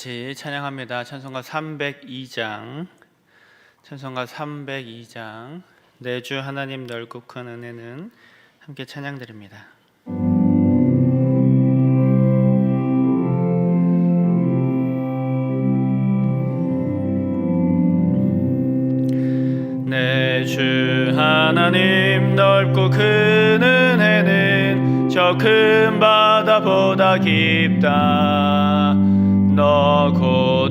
같이 찬양합니다. 찬송가 302장. 찬송가 302장. 내주 하나님 넓고 큰 은혜는 함께 찬양 드립니다. 내주 하나님 넓고 큰 은혜는 저 큰 바다보다 깊다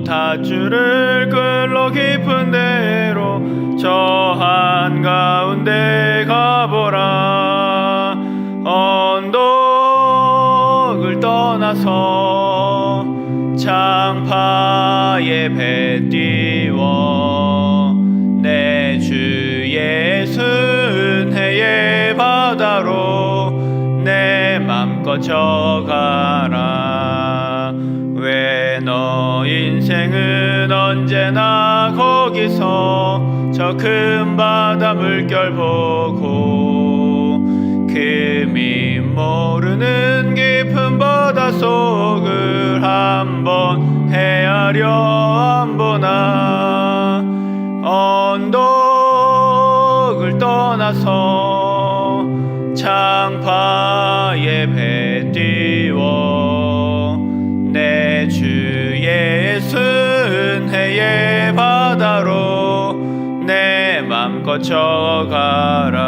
닷줄을 끌로 깊은 데로 저 가운데 가보라. 언덕을 떠나서 창파의 배 띄워. 내 주 예수 은혜의 바다로 내 맘껏 져가라. 왜 너 인생은 언제나 거기서 저 큰 바다 물결 보고 금이 모르는 깊은 바다 속을 한번 헤아려 안 보나 언덕을 떠나서 은혜의 바다로 내 맘껏 져가라.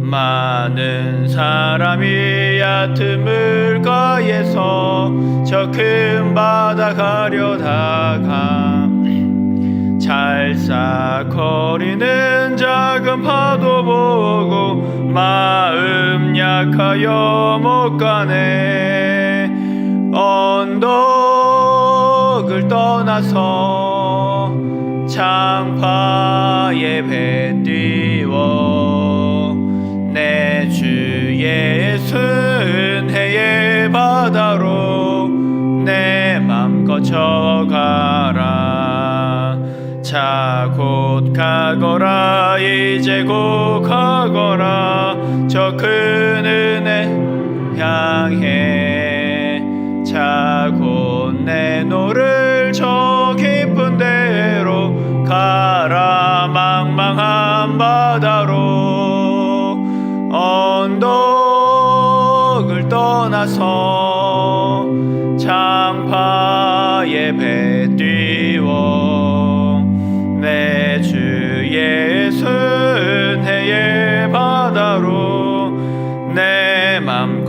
많은 사람이 얕은 물가에서 저 큰 바다 가려다가 찰싹거리는 작은 파도 보고 마음 약하여 못 가네. 언덕을 떠나서 창파의 배 띄워 내 주 예수 은혜의 바다로 내 맘껏 져가라. 자 곧 가거라. 이제 곧 가거라. 저 큰 은혜 향해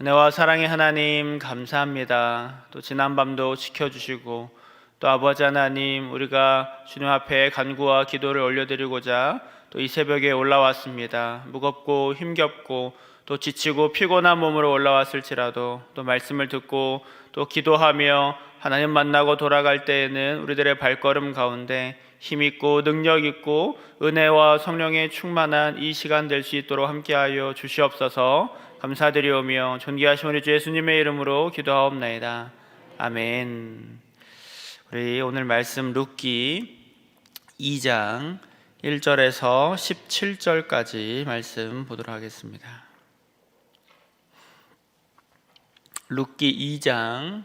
은혜와 사랑의 하나님 감사합니다 또 지난 밤도 지켜주시고 또 아버지 하나님 우리가 주님 앞에 간구와 기도를 올려드리고자 또 이 새벽에 올라왔습니다. 무겁고 힘겹고 또 지치고 피곤한 몸으로 올라왔을지라도 또 말씀을 듣고 또 기도하며 하나님 만나고 돌아갈 때에는 우리들의 발걸음 가운데 힘 있고 능력 있고 은혜와 성령의 충만한 이 시간 될 수 있도록 함께하여 주시옵소서 감사드리오며 존귀하신 우리 주 예수님의 이름으로 기도하옵나이다. 아멘. 우리 오늘 말씀 룻기 2장 1절에서 17절까지 말씀 보도록 하겠습니다. 룻기 2장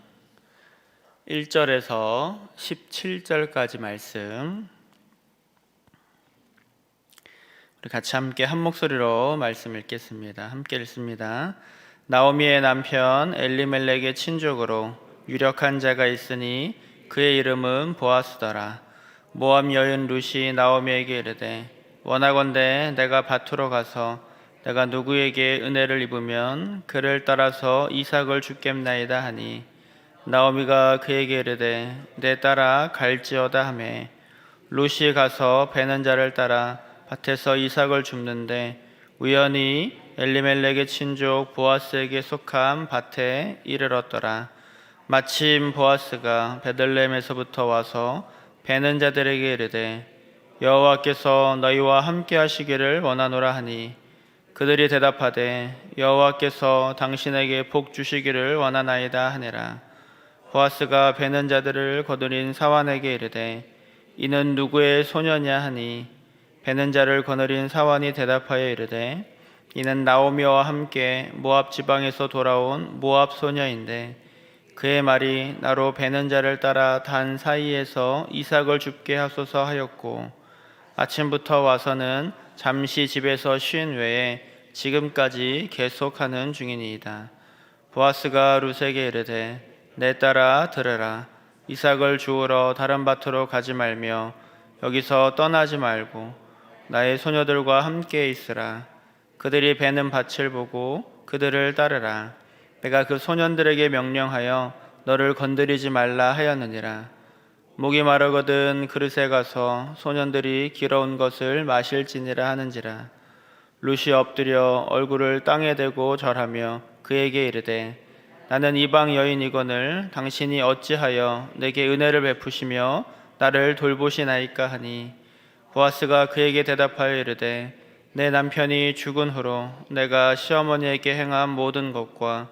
1절에서 17절까지 말씀 우리 같이 함께 한 목소리로 말씀 읽겠습니다. 함께 읽습니다. 나오미의 남편 엘리멜렉의 친족으로 유력한 자가 있으니 그의 이름은 보아스더라. 모함 여인 루시 나오미에게 이르되 원하건대 내가 밭으로 가서 내가 누구에게 은혜를 입으면 그를 따라서 이삭을 죽겠나이다 하니 나오미가 그에게 이르되 내 따라 갈지어다 하매 루시 가서 베는 자를 따라 밭에서 이삭을 줍는데 우연히 엘리멜렉의 친족 보아스에게 속한 밭에 이르렀더라. 마침 보아스가 베들레헴에서부터 와서 베는 자들에게 이르되 여호와께서 너희와 함께 하시기를 원하노라 하니 그들이 대답하되 여호와께서 당신에게 복 주시기를 원하나이다 하니라. 보아스가 베는 자들을 거느린 사환에게 이르되 이는 누구의 소녀냐 하니 베는 자를 거느린 사환이 대답하여 이르되 이는 나오미와 함께 모압 지방에서 돌아온 모압 소녀인데 그의 말이 나로 베는 자를 따라 단 사이에서 이삭을 죽게 하소서 하였고 아침부터 와서는 잠시 집에서 쉰 외에 지금까지 계속하는 중이니이다. 보아스가 루세게 이르되 내 딸아 들으라 이삭을 주우러 다른 밭으로 가지 말며 여기서 떠나지 말고 나의 소녀들과 함께 있으라. 그들이 베는 밭을 보고 그들을 따르라. 내가 그 소년들에게 명령하여 너를 건드리지 말라 하였느니라. 목이 마르거든 그릇에 가서 소년들이 길어온 것을 마실지니라 하는지라. 루시 엎드려 얼굴을 땅에 대고 절하며 그에게 이르되 나는 이방 여인이거늘 당신이 어찌하여 내게 은혜를 베푸시며 나를 돌보시나이까 하니 보아스가 그에게 대답하여 이르되 내 남편이 죽은 후로 내가 시어머니에게 행한 모든 것과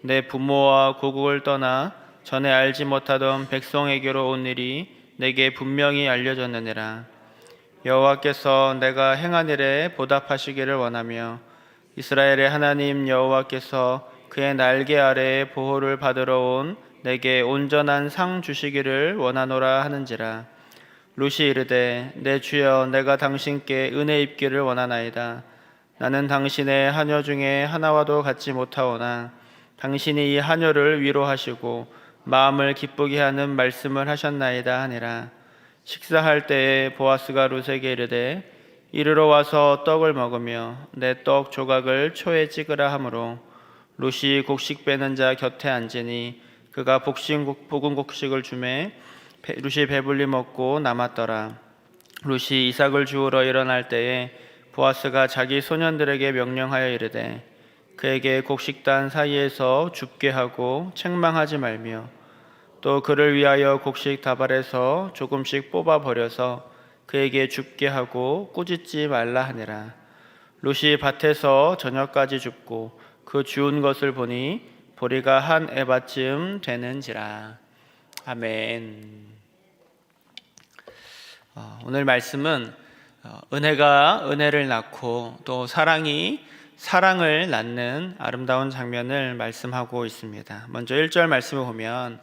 내 부모와 고국을 떠나 전에 알지 못하던 백성에게로 온 일이 내게 분명히 알려졌느니라. 여호와께서 내가 행한 일에 보답하시기를 원하며 이스라엘의 하나님 여호와께서 그의 날개 아래에 보호를 받으러 온 내게 온전한 상 주시기를 원하노라 하는지라 루시 이르되 내 주여 내가 당신께 은혜 입기를 원하나이다. 나는 당신의 하녀 중에 하나와도 같지 못하오나 당신이 이 하녀를 위로하시고 마음을 기쁘게 하는 말씀을 하셨나이다 하니라. 식사할 때에 보아스가 루세게 이르되 이르러 와서 떡을 먹으며 내 떡 조각을 초에 찍으라 하므로 루시 곡식 빼는 자 곁에 앉으니 그가 복신 볶은 곡식을 주매 배- 루시 배불리 먹고 남았더라 루시 이삭을 주우러 일어날 때에 보아스가 자기 소년들에게 명령하여 이르되 그에게 곡식단 사이에서 줍게 하고 책망하지 말며 또 그를 위하여 곡식 다발에서 조금씩 뽑아 버려서 그에게 줍게 하고 꾸짖지 말라 하니라. 롯이 밭에서 저녁까지 줍고 그 주운 것을 보니 보리가 한 에바쯤 되는지라. 아멘. 어, 오늘 말씀은 어, 은혜가 은혜를 낳고 또 사랑이 사랑을 낳는 아름다운 장면을 말씀하고 있습니다. 먼저 1절 말씀을 보면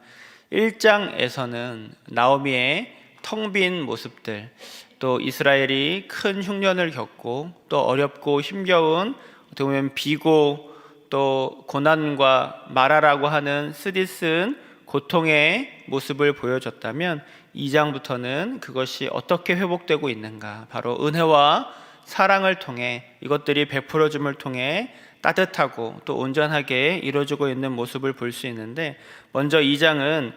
1장에서는 나오미의 텅 빈 모습들 또 이스라엘이 큰 흉년을 겪고 또 어렵고 힘겨운 어떻게 보면 비고 또 고난과 말하라고 하는 쓰디쓴 고통의 모습을 보여줬다면 2장부터는 그것이 어떻게 회복되고 있는가? 바로 은혜와 사랑을 통해 이것들이 베풀어줌을 통해 따뜻하고 또 온전하게 이루어지고 있는 모습을 볼 수 있는데 먼저 2장은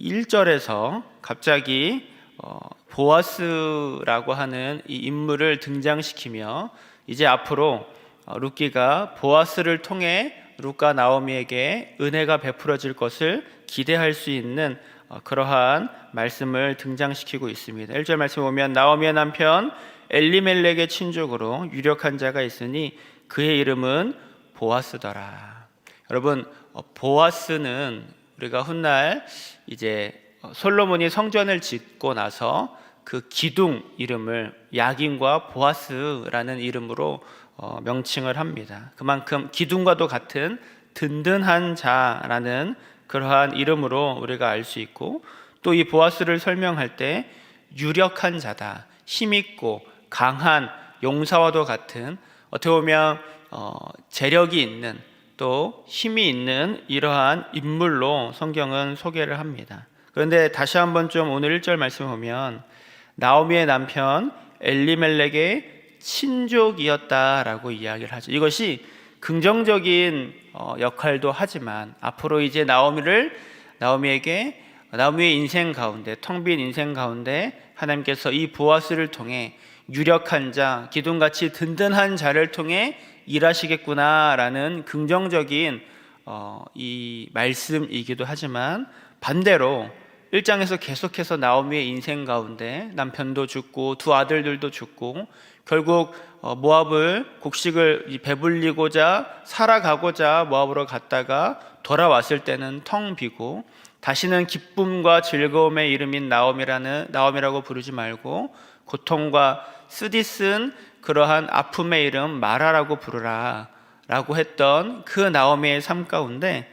1절에서 갑자기 어, 보아스라고 하는 이 인물을 등장시키며 이제 앞으로 어, 루키가 보아스를 통해 루카 나오미에게 은혜가 베풀어질 것을 기대할 수 있는 어, 그러한 말씀을 등장시키고 있습니다. 1절 말씀 보면 나오미의 남편 엘리멜렉의 친족으로 유력한 자가 있으니 그의 이름은 보아스더라. 여러분 어, 보아스는 우리가 훗날 이제 어, 솔로몬이 성전을 짓고 나서 그 기둥 이름을 야긴과 보아스라는 이름으로 어, 명칭을 합니다. 그만큼 기둥과도 같은 든든한 자라는 그러한 이름으로 우리가 알 수 있고 또 이 보아스를 설명할 때 유력한 자다, 힘 있고 강한 용사와도 같은 어떻게 보면 어, 재력이 있는 또 힘이 있는 이러한 인물로 성경은 소개를 합니다. 그런데 다시 한번 좀 오늘 1절 말씀을 보면 나오미의 남편 엘리멜렉의 친족이었다라고 이야기를 하죠. 이것이 긍정적인 어, 역할도 하지만 앞으로 이제 나오미를 나오미에게 나오미의 인생 가운데 텅 빈 인생 가운데 하나님께서 이 보아스를 통해 유력한 자, 기둥같이 든든한 자를 통해 일하시겠구나라는 긍정적인 어, 이 말씀이기도 하지만 반대로 1장에서 계속해서 나오미의 인생 가운데 남편도 죽고 두 아들들도 죽고 결국 어, 모압을 곡식을 이 배불리고자 살아가고자 모압으로 갔다가 돌아왔을 때는 텅 비고 다시는 기쁨과 즐거움의 이름인 나옴이라는 나옴이라고 부르지 말고 고통과 쓰디쓴 그러한 아픔의 이름 마라라고 부르라라고 했던 그 나오미의 삶 가운데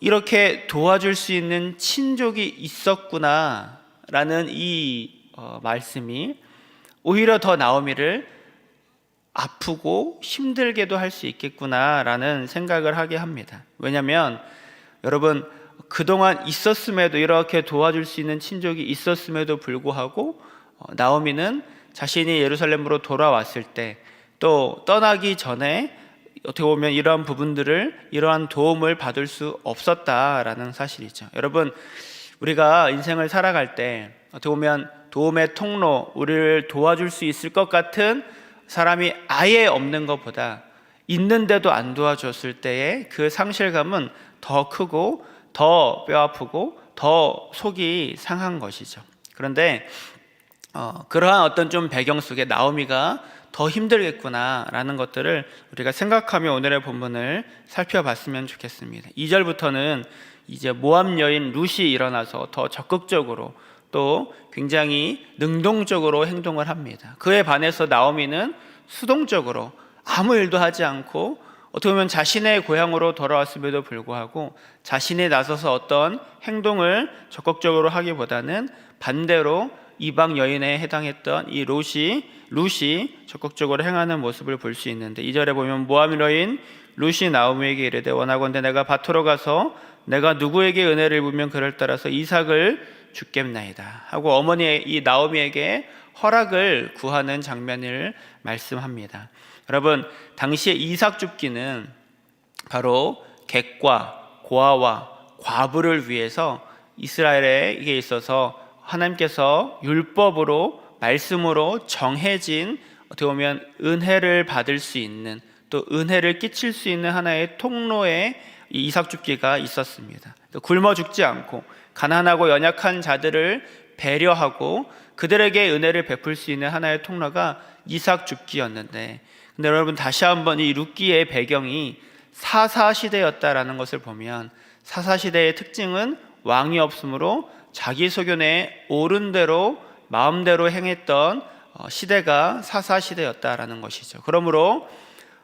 이렇게 도와줄 수 있는 친족이 있었구나 라는 이 어, 말씀이 오히려 더 나오미를 아프고 힘들게도 할 수 있겠구나라는 생각을 하게 합니다. 왜냐하면 여러분 그동안 있었음에도 이렇게 도와줄 수 있는 친족이 있었음에도 불구하고 어, 나오미는 자신이 예루살렘으로 돌아왔을 때 또 떠나기 전에 어떻게 보면 이러한 부분들을 이러한 도움을 받을 수 없었다라는 사실이죠. 여러분 우리가 인생을 살아갈 때 어떻게 보면 도움의 통로 우리를 도와줄 수 있을 것 같은 사람이 아예 없는 것보다 있는데도 안 도와줬을 때의 그 상실감은 더 크고 더 뼈아프고 더 속이 상한 것이죠. 그런데 어, 그러한 어떤 좀 배경 속에 나오미가 더 힘들겠구나라는 것들을 우리가 생각하며 오늘의 본문을 살펴봤으면 좋겠습니다. 2절부터는 이제 모함 여인 룻이 일어나서 더 적극적으로 또 굉장히 능동적으로 행동을 합니다. 그에 반해서 나오미는 수동적으로 아무 일도 하지 않고 어떻게 보면 자신의 고향으로 돌아왔음에도 불구하고 자신이 나서서 어떤 행동을 적극적으로 하기보다는 반대로 이방 여인에 해당했던 이 롯이 룻이 적극적으로 행하는 모습을 볼 수 있는데 이 절에 보면 모함 여인 룻이 나오미에게 이르되 원하건대 내가 밭으로 가서 내가 누구에게 은혜를 입으면 그를 따라서 이삭을 죽겠나이다 하고 어머니 이 나오미에게 허락을 구하는 장면을 말씀합니다. 여러분 당시에 이삭 줍기는 바로 객과 고아와 과부를 위해서 이스라엘에 있어서 하나님께서 율법으로 말씀으로 정해진 어떻게 보면 은혜를 받을 수 있는 또 은혜를 끼칠 수 있는 하나의 통로에 이 이삭 줍기가 있었습니다. 굶어 죽지 않고 가난하고 연약한 자들을 배려하고 그들에게 은혜를 베풀 수 있는 하나의 통로가 이삭 줍기였는데 근데 여러분 다시 한번 이 룻기의 배경이 사사 시대였다라는 것을 보면 사사 시대의 특징은 왕이 없으므로 자기 소견에 옳은 대로 마음대로 행했던 어, 시대가 사사 시대였다라는 것이죠. 그러므로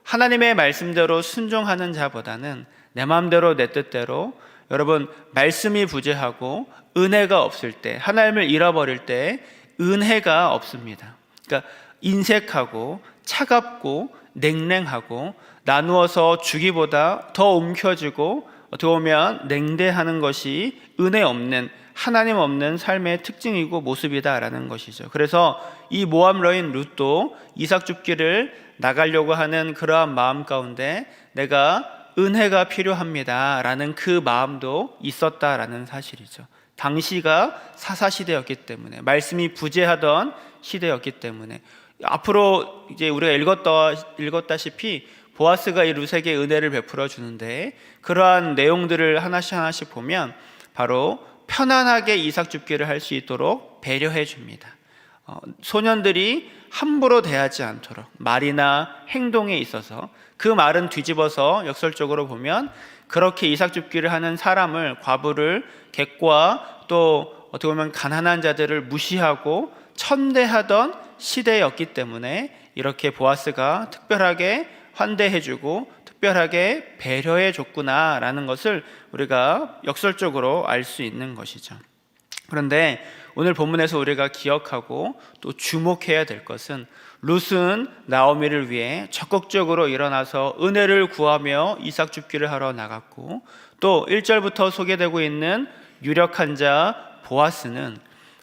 하나님의 말씀대로 순종하는 자보다는 내 마음대로 내 뜻대로 여러분 말씀이 부재하고 은혜가 없을 때 하나님을 잃어버릴 때 은혜가 없습니다. 그러니까 인색하고 차갑고 냉랭하고 나누어서 주기보다 더 움켜쥐고 어떻게 보면 냉대하는 것이 은혜 없는 하나님 없는 삶의 특징이고 모습이다라는 것이죠. 그래서 이 모함 러인 룻도 이삭 줍기를 나가려고 하는 그러한 마음 가운데 내가 은혜가 필요합니다라는 그 마음도 있었다라는 사실이죠. 당시가 사사 시대였기 때문에 말씀이 부재하던 시대였기 때문에 앞으로 이제 우리가 읽었다 읽었다시피 보아스가 이 룻에게 은혜를 베풀어 주는데 그러한 내용들을 하나씩 하나씩 보면 바로 편안하게 이삭 줍기를 할 수 있도록 배려해 줍니다. 어, 소년들이 함부로 대하지 않도록 말이나 행동에 있어서 그 말은 뒤집어서 역설적으로 보면 그렇게 이삭 줍기를 하는 사람을 과부를 객과 또 어떻게 보면 가난한 자들을 무시하고 천대하던 시대였기 때문에 이렇게 보아스가 특별하게 환대해주고 특별하게 배려해 줬구나라는 것을 우리가 역설적으로 알 수 있는 것이죠. 그런데 오늘 본문에서 우리가 기억하고 또 주목해야 될 것은 룻은 나오미를 위해 적극적으로 일어나서 은혜를 구하며 이삭 줍기를 하러 나갔고 또 1절부터 소개되고 있는 유력한 자 보아스는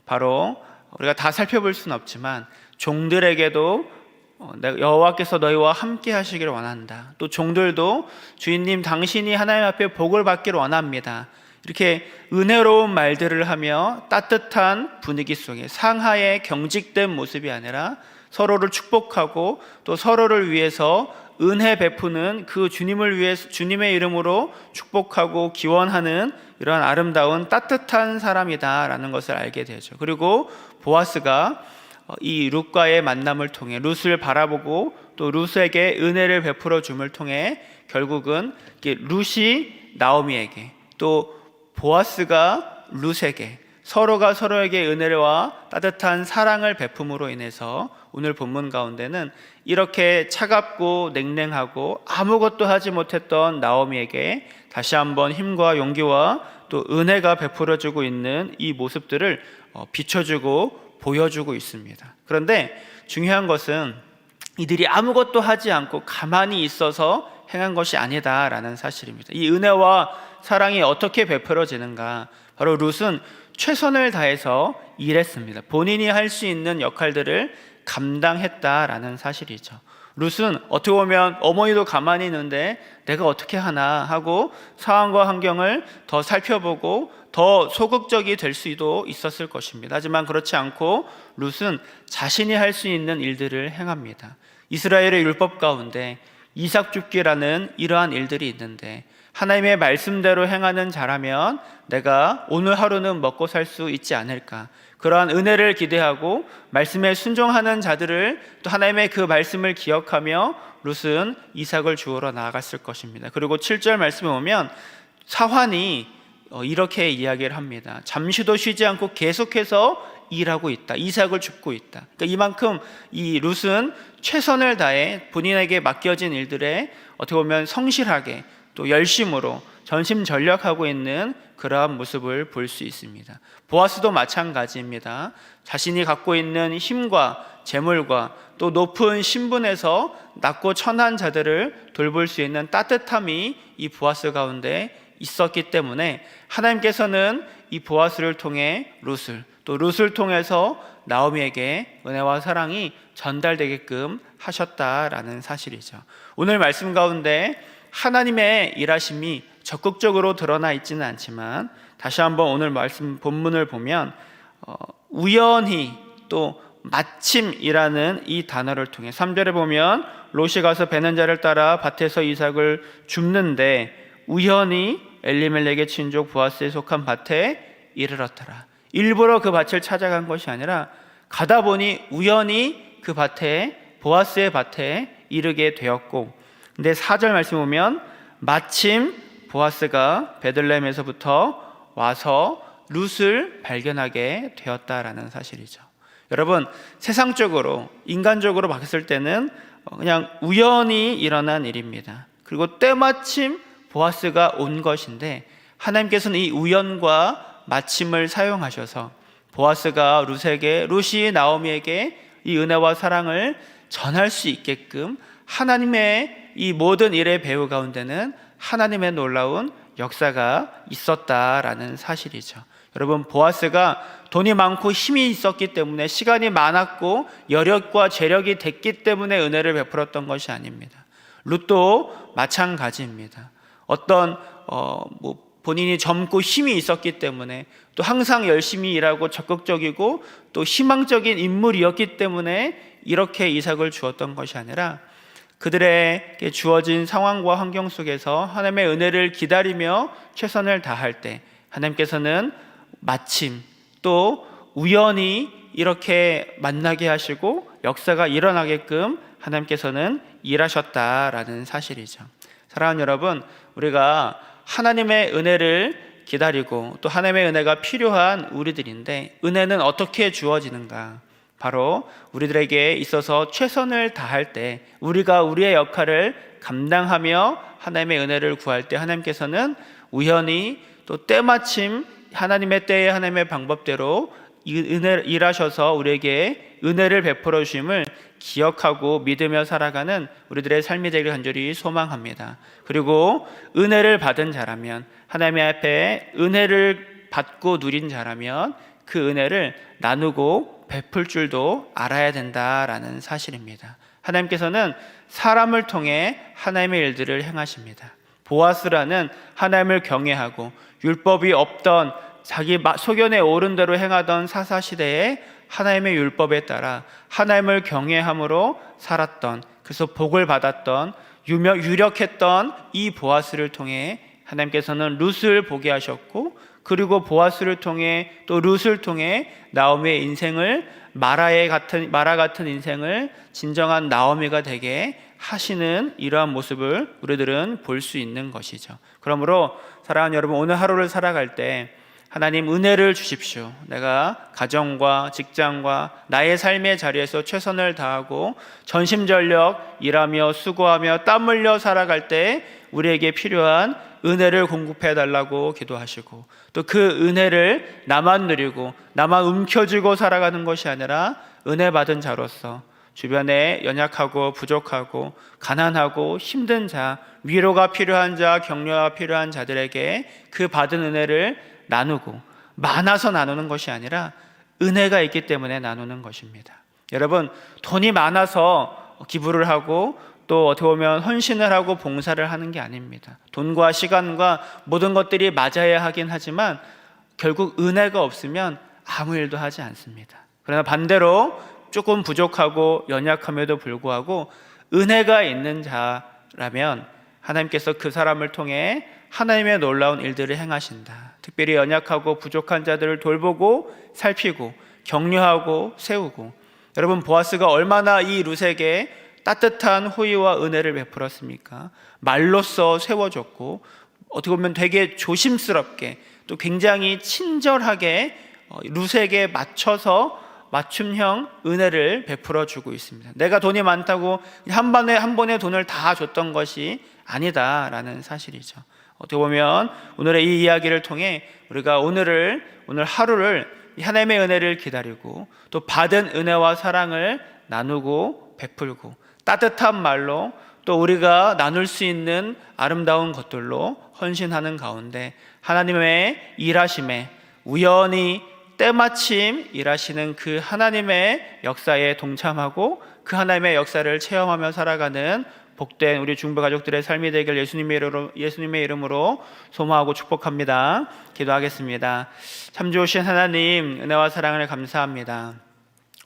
바로 우리가 다 살펴볼 수는 없지만 종들에게도 어, 여호와께서 너희와 함께 하시기를 원한다. 또 종들도 주인님 당신이 하나님 앞에 복을 받기를 원합니다. 이렇게 은혜로운 말들을 하며 따뜻한 분위기 속에 상하의 경직된 모습이 아니라 서로를 축복하고 또 서로를 위해서 은혜 베푸는 그 주님을 위해 주님의 이름으로 축복하고 기원하는 이러한 아름다운 따뜻한 사람이다라는 것을 알게 되죠. 그리고 보아스가 어, 이 룻과의 만남을 통해 룻을 바라보고 또 룻에게 은혜를 베풀어 줌을 통해 결국은 룻이 나오미에게 또 보아스가 룻에게 서로가 서로에게 은혜와 따뜻한 사랑을 베품으로 인해서 오늘 본문 가운데는 이렇게 차갑고 냉랭하고 아무것도 하지 못했던 나오미에게 다시 한번 힘과 용기와 또 은혜가 베풀어주고 있는 이 모습들을 어, 비춰주고 보여주고 있습니다. 그런데 중요한 것은 이들이 아무것도 하지 않고 가만히 있어서 행한 것이 아니다라는 사실입니다. 이 은혜와 사랑이 어떻게 베풀어지는가? 바로 룻은 최선을 다해서 일했습니다. 본인이 할 수 있는 역할들을 감당했다라는 사실이죠. 룻은 어떻게 보면 어머니도 가만히 있는데 내가 어떻게 하나 하고 상황과 환경을 더 살펴보고 더 소극적이 될 수도 있었을 것입니다. 하지만 그렇지 않고 룻은 자신이 할 수 있는 일들을 행합니다. 이스라엘의 율법 가운데 이삭 줍기라는 이러한 일들이 있는데 하나님의 말씀대로 행하는 자라면 내가 오늘 하루는 먹고 살 수 있지 않을까. 그러한 은혜를 기대하고 말씀에 순종하는 자들을 또 하나님의 그 말씀을 기억하며 룻은 이삭을 주우러 나아갔을 것입니다. 그리고 7절 말씀에 보면 사환이 어, 이렇게 이야기를 합니다. 잠시도 쉬지 않고 계속해서 일하고 있다. 이삭을 줍고 있다. 그러니까 이만큼 이 룻은 최선을 다해 본인에게 맡겨진 일들에 어떻게 보면 성실하게 또 열심으로 전심전력하고 있는 그러한 모습을 볼 수 있습니다. 보아스도 마찬가지입니다. 자신이 갖고 있는 힘과 재물과 또 높은 신분에서 낮고 천한 자들을 돌볼 수 있는 따뜻함이 이 보아스 가운데 있었기 때문에 하나님께서는 이 보아스를 통해 룻을 또 룻을 통해서 나오미에게 은혜와 사랑이 전달되게끔 하셨다라는 사실이죠. 오늘 말씀 가운데 하나님의 일하심이 적극적으로 드러나 있지는 않지만 다시 한번 오늘 말씀 본문을 보면 어, 우연히 또 마침이라는 이 단어를 통해 3절에 보면 롯이 가서 베는 자를 따라 밭에서 이삭을 줍는데 우연히 엘리멜렉의 친족 보아스에 속한 밭에 이르렀더라. 일부러 그 밭을 찾아간 것이 아니라 가다 보니 우연히 그 밭에 보아스의 밭에 이르게 되었고 근데 4절 말씀 보면 마침 보아스가 베들레헴에서부터 와서 룻을 발견하게 되었다라는 사실이죠. 여러분 세상적으로 인간적으로 봤을 때는 그냥 우연히 일어난 일입니다. 그리고 때마침 보아스가 온 것인데 하나님께서는 이 우연과 마침을 사용하셔서 보아스가 룻에게 룻이 나오미에게 이 은혜와 사랑을 전할 수 있게끔 하나님의 이 모든 일의 배우 가운데는 하나님의 놀라운 역사가 있었다라는 사실이죠. 여러분 보아스가 돈이 많고 힘이 있었기 때문에 시간이 많았고 여력과 재력이 됐기 때문에 은혜를 베풀었던 것이 아닙니다. 룻도 마찬가지입니다. 어떤 어 뭐 본인이 젊고 힘이 있었기 때문에 또 항상 열심히 일하고 적극적이고 또 희망적인 인물이었기 때문에 이렇게 이삭을 주었던 것이 아니라 그들에게 주어진 상황과 환경 속에서 하나님의 은혜를 기다리며 최선을 다할 때 하나님께서는 마침 또 우연히 이렇게 만나게 하시고 역사가 일어나게끔 하나님께서는 일하셨다라는 사실이죠. 사랑하는 여러분, 우리가 하나님의 은혜를 기다리고 또 하나님의 은혜가 필요한 우리들인데 은혜는 어떻게 주어지는가? 바로 우리들에게 있어서 최선을 다할 때 우리가 우리의 역할을 감당하며 하나님의 은혜를 구할 때 하나님께서는 우연히 또 때마침 하나님의 때에 하나님의 방법대로 은혜 일하셔서 우리에게 은혜를 베풀어 주심을 기억하고 믿으며 살아가는 우리들의 삶이 되길 간절히 소망합니다. 그리고 은혜를 받은 자라면 하나님의 앞에 은혜를 받고 누린 자라면 그 은혜를 나누고 베풀 줄도 알아야 된다라는 사실입니다. 하나님께서는 사람을 통해 하나님의 일들을 행하십니다. 보아스라는 하나님을 경외하고 율법이 없던 자기 소견에 오른 대로 행하던 사사 시대에 하나님의 율법에 따라 하나님을 경외함으로 살았던 그래서 복을 받았던 유명 유력했던 이 보아스를 통해 하나님께서는 룻을 보게 하셨고 그리고 보아스를 통해 또 룻을 통해 나오미의 인생을 마라의 같은 마라 같은 인생을 진정한 나오미가 되게 하시는 이러한 모습을 우리들은 볼 수 있는 것이죠. 그러므로 사랑하는 여러분 오늘 하루를 살아갈 때 하나님 은혜를 주십시오. 내가 가정과 직장과 나의 삶의 자리에서 최선을 다하고 전심전력 일하며 수고하며 땀 흘려 살아갈 때 우리에게 필요한 은혜를 공급해 달라고 기도하시고 또 그 은혜를 나만 누리고 나만 움켜쥐고 살아가는 것이 아니라 은혜 받은 자로서 주변에 연약하고 부족하고 가난하고 힘든 자, 위로가 필요한 자, 격려가 필요한 자들에게 그 받은 은혜를 나누고 많아서 나누는 것이 아니라 은혜가 있기 때문에 나누는 것입니다. 여러분, 돈이 많아서 기부를 하고 또 어떻게 보면 헌신을 하고 봉사를 하는 게 아닙니다. 돈과 시간과 모든 것들이 맞아야 하긴 하지만 결국 은혜가 없으면 아무 일도 하지 않습니다. 그러나 반대로 조금 부족하고 연약함에도 불구하고 은혜가 있는 자라면 하나님께서 그 사람을 통해 하나님의 놀라운 일들을 행하신다. 특별히 연약하고 부족한 자들을 돌보고 살피고 격려하고 세우고 여러분 보아스가 얼마나 이 룻에게 따뜻한 호의와 은혜를 베풀었습니까? 말로써 세워줬고 어떻게 보면 되게 조심스럽게 또 굉장히 친절하게 어, 룻에게 맞춰서 맞춤형 은혜를 베풀어 주고 있습니다. 내가 돈이 많다고 한 번에 한 번에 돈을 다 줬던 것이 아니다라는 사실이죠. 어떻게 보면 오늘의 이 이야기를 통해 우리가 오늘을 오늘 하루를 하나님의 은혜를 기다리고 또 받은 은혜와 사랑을 나누고 베풀고 따뜻한 말로 또 우리가 나눌 수 있는 아름다운 것들로 헌신하는 가운데 하나님의 일하심에 우연히 때마침 일하시는 그 하나님의 역사에 동참하고 그 하나님의 역사를 체험하며 살아가는 복된 우리 중부 가족들의 삶이 되길 예수님의 이름으로, 예수님의 이름으로 소망하고 축복합니다. 기도하겠습니다. 참 좋으신 하나님 은혜와 사랑을 감사합니다.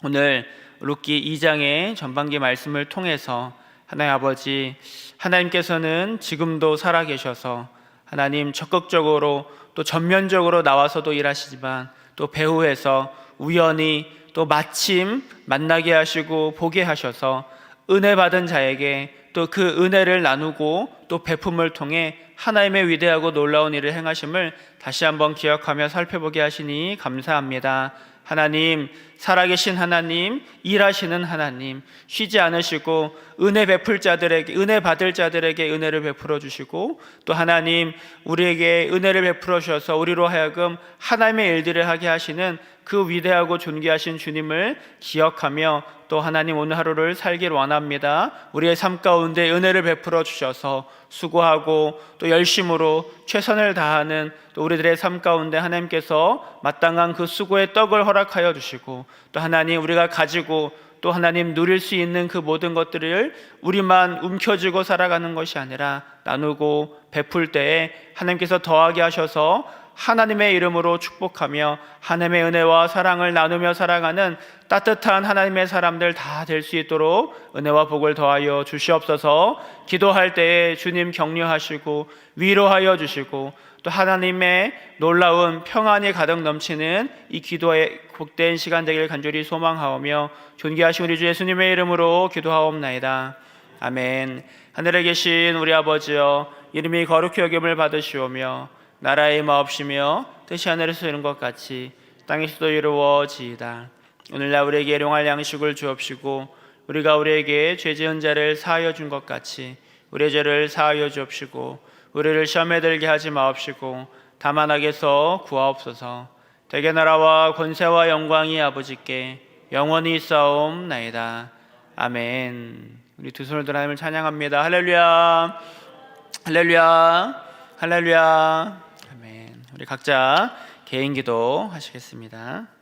오늘 룻기 2장의 전반기 말씀을 통해서 하나님 아버지 하나님께서는 지금도 살아 계셔서 하나님 적극적으로 또 전면적으로 나와서도 일하시지만 또 배후에서 우연히 또 마침 만나게 하시고 보게 하셔서 은혜 받은 자에게 또 그 은혜를 나누고 또 베품을 통해 하나님의 위대하고 놀라운 일을 행하심을 다시 한번 기억하며 살펴보게 하시니 감사합니다. 하나님, 살아계신 하나님, 일하시는 하나님, 쉬지 않으시고 은혜 베풀 자들에게 은혜 받을 자들에게 은혜를 베풀어 주시고 또 하나님 우리에게 은혜를 베풀어 주셔서 우리로 하여금 하나님의 일들을 하게 하시는 그 위대하고 존귀하신 주님을 기억하며 또 하나님 오늘 하루를 살길 원합니다. 우리의 삶 가운데 은혜를 베풀어 주셔서 수고하고 또 열심으로 최선을 다하는 또 우리들의 삶 가운데 하나님께서 마땅한 그 수고의 떡을 허락하여 주시고 또 하나님 우리가 가지고 또 하나님 누릴 수 있는 그 모든 것들을 우리만 움켜쥐고 살아가는 것이 아니라 나누고 베풀 때에 하나님께서 더하게 하셔서 하나님의 이름으로 축복하며 하나님의 은혜와 사랑을 나누며 살아가는 따뜻한 하나님의 사람들 다 될 수 있도록 은혜와 복을 더하여 주시옵소서. 기도할 때에 주님 격려하시고 위로하여 주시고 또 하나님의 놀라운 평안이 가득 넘치는 이 기도의 복된 시간 되기를 간절히 소망하오며 존귀하신 우리 주 예수님의 이름으로 기도하옵나이다. 아멘. 하늘에 계신 우리 아버지여 이름이 거룩히 여김을 받으시오며 나라의 마옵시며 뜻이 하늘에서 이룬 것 같이 땅에서도 이루어지이다. 오늘날 우리에게 일용할 양식을 주옵시고 우리가 우리에게 죄 지은 자를 사하여 준 것 같이 우리의 죄를 사하여 주옵시고 우리를 시험에 들게 하지 마옵시고 다만 악에서 구하옵소서. 대개 나라와 권세와 영광이 아버지께 영원히 있사옵나이다. 아멘. 우리 두 손을 들어 하나님을 찬양합니다. 할렐루야. 할렐루야. 할렐루야. 아멘. 우리 각자 개인 기도 하시겠습니다.